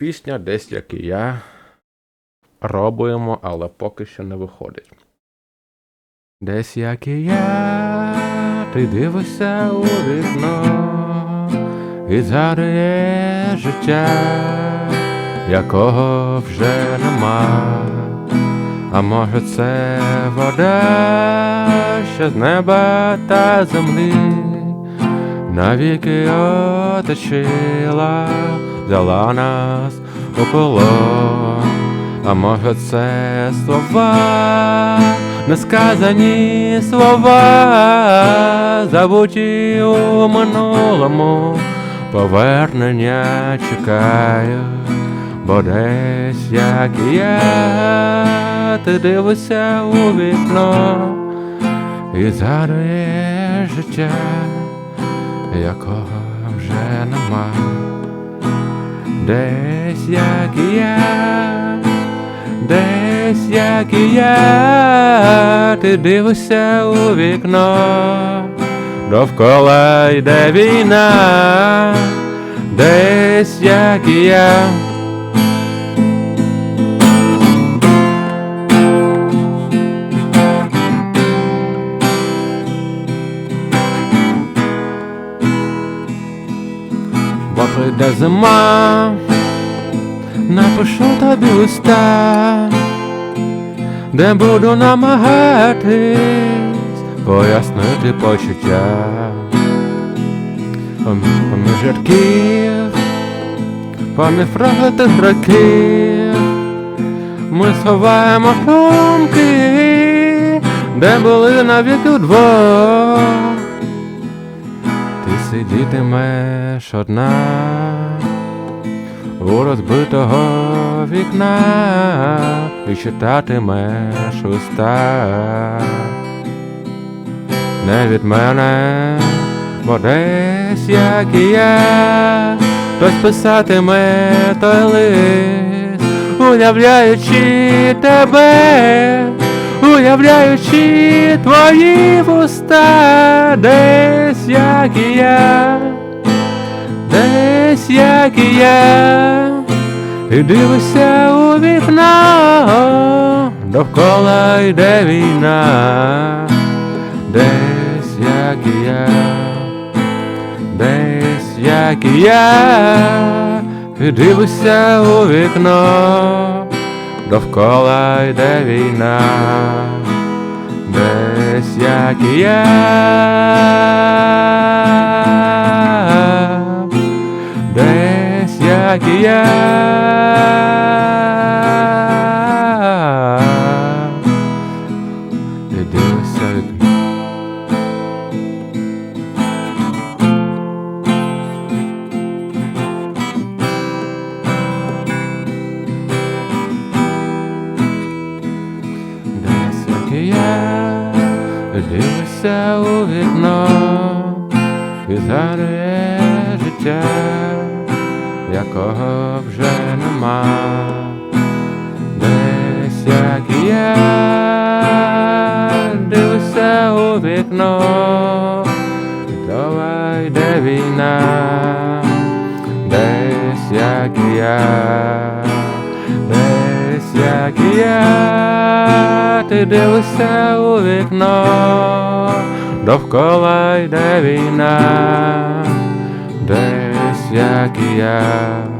Пісня десь як і я. Робимо, але поки що не виходить. Десь як і я, ти дивишся у вікно і згадує життя, якого вже нема. А може це вода, що з неба та землі навіки оточила, взяла нас у полон. А може це слова, несказані слова, забуті у минулому, повернення чекають, бо десь як і я, ти дивишся у вікно і згадуєш життя, якого вже нема. Десь як і я, десь як і я, ти дивишся у вікно, довкола йде війна, десь як і я. Прийде зима, напишу тобі листа, де буду намагатись пояснити почуття. Пом- Поміж рядків, поміж проклятих років, ми сховаємо думки, де були навіть удвох. Ти сидітимеш одна у розбитого вікна і читатимеш уста. Не від мене, бо десь як і я, хтось писатиме той лист, уявляючи тебе, уявляючи твої вуста, десь як і я, десь як і я, і дивишся у вікно, довкола йде війна, десь як і я, десь як і я, і дивишся у вікно, довкола йде війна, десь як і я, десь як і я. І я, дивишся у вікно, і згадує життя, якого вже нема. Десь як я, дивишся у вікно, давай йде війна, десь як я, як ти дивишся у вікно, довкола йде війна, десь як і я.